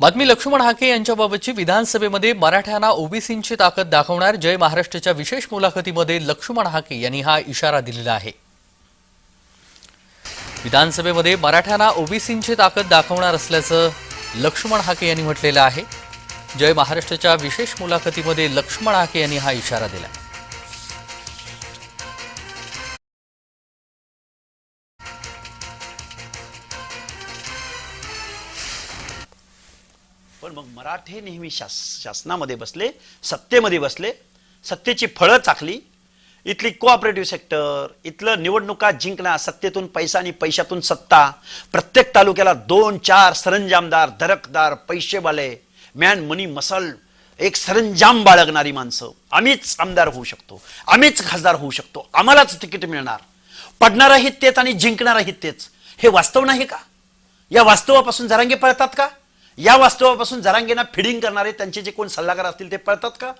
बातमी लक्ष्मण हाके यांच्याबाबतची विधानसभेमध्ये मराठ्यांना ओबीसींची ताकद दाखवणार जय महाराष्ट्राच्या विशेष मुलाखतीमध्ये लक्ष्मण हाके यांनी हा इशारा दिलेला आहे. विधानसभेमध्ये मराठ्यांना ओबीसींची ताकद दाखवणार असल्याचं लक्ष्मण हाके यांनी म्हटलेलं आहे. जय महाराष्ट्राच्या विशेष मुलाखतीमध्ये लक्ष्मण हाके यांनी हा इशारा दिला पण मग मराठे नेहमी शास शासनामध्ये बसले सत्तेमध्ये बसले सत्तेची फळं चाकली. इथली कोऑपरेटिव्ह सेक्टर इथलं निवडणुका जिंकणं सत्तेतून पैसा आणि पैशातून सत्ता. प्रत्येक तालुक्याला दोन चार सरंजामदार दरकदार पैसेवाले मॅन मनी मसल एक सरंजाम बाळगणारी माणसं. आम्हीच आमदार होऊ शकतो. आम्हीच खासदार होऊ शकतो. आम्हालाच तिकीट मिळणार. पडणारही तेच आणि जिंकणारही तेच. हे वास्तव नाही का? या वास्तवापासून जरांगे पळतात का? या वास्तवापासून जरांगेना फिडिंग करणारे त्यांचे जे कोण सल्लागार असतील ते पळतात का?